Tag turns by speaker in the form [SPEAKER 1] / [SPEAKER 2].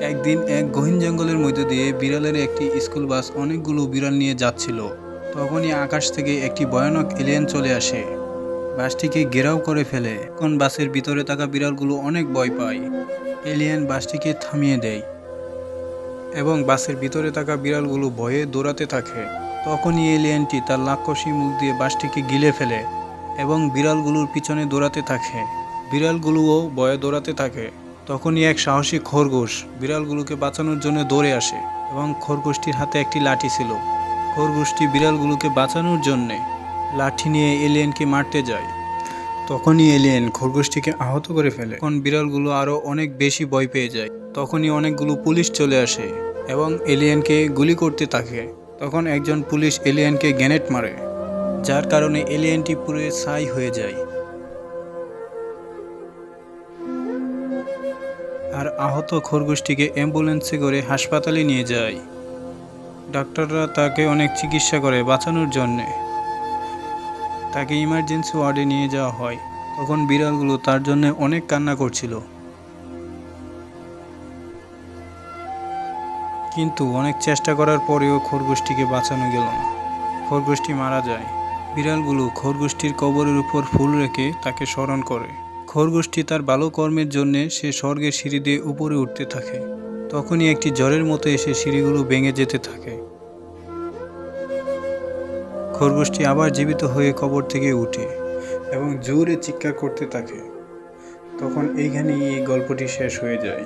[SPEAKER 1] একদিন এক গহীন জঙ্গলের মধ্য দিয়ে বিড়ালের একটি স্কুল বাস অনেকগুলো বিড়াল নিয়ে যাচ্ছিল। তখনই আকাশ থেকে একটি ভয়ানক এলিয়েন চলে আসে। বাসটিকে ঘেরাও করে ফেলে। কোন বাসের ভিতরে থাকা বিড়ালগুলো অনেক ভয় পায়। এলিয়েন বাসটিকে থামিয়ে দেয়। এবং বাসের ভিতরে থাকা বিড়ালগুলো ভয়ে দৌড়াতে থাকে। তখনই এলিয়েনটি তার লাক্ষসী মুখ দিয়ে বাসটিকে গিলে ফেলে এবং বিড়ালগুলোর পিছনে দৌড়াতে থাকে। বিড়ালগুলোও ভয়ে দৌড়াতে থাকে। তখনই এক সাহসী খরগোশ বিড়ালগুলোকে বাঁচানোর জন্য দৌড়ে আসে এবং খরগোশটির হাতে একটি লাঠি ছিল। খরগোশটি বিড়ালগুলোকে বাঁচানোর জন্যে লাঠি নিয়ে এলিয়েনকে মারতে যায়। তখনই এলিয়েন খরগোশটিকে আহত করে ফেলে। তখন বিড়ালগুলো আরও অনেক বেশি ভয় পেয়ে যায়। তখনই অনেকগুলো পুলিশ চলে আসে এবং এলিয়েনকে গুলি করতে থাকে। তখন একজন পুলিশ এলিয়েনকে গ্যানেট মারে, যার কারণে এলিয়েনটি পুরো ছাই হয়ে যায়। আর আহত খরগোশটিকে অ্যাম্বুলেন্সে করে হাসপাতালে নিয়ে যায়। ডাক্তাররা তাকে অনেক চিকিৎসা করে বাঁচানোর জন্যে। তাকে ইমার্জেন্সি ওয়ার্ডে নিয়ে যাওয়া হয়। তখন বিড়ালগুলো তার জন্য অনেক কান্না করছিল। কিন্তু অনেক চেষ্টা করার পরেও খরগোশটিকে বাঁচানো গেল না। খরগোশটি মারা যায়। বিড়ালগুলো খরগোশটির কবরের উপর ফুল রেখে তাকে স্মরণ করে। খরগোশটি তার ভালো কর্মের জন্য সে স্বর্গের সিঁড়ি দিয়ে উপরে উঠতে থাকে। তখনই একটি জ্বরের মতো এসে সিঁড়িগুলো ভেঙে যেতে থাকে। খরগোশটি আবার জীবিত হয়ে কবর থেকে উঠে এবং জোরে চিৎকার করতে থাকে। তখন এইখানেই এই গল্পটি শেষ হয়ে যায়।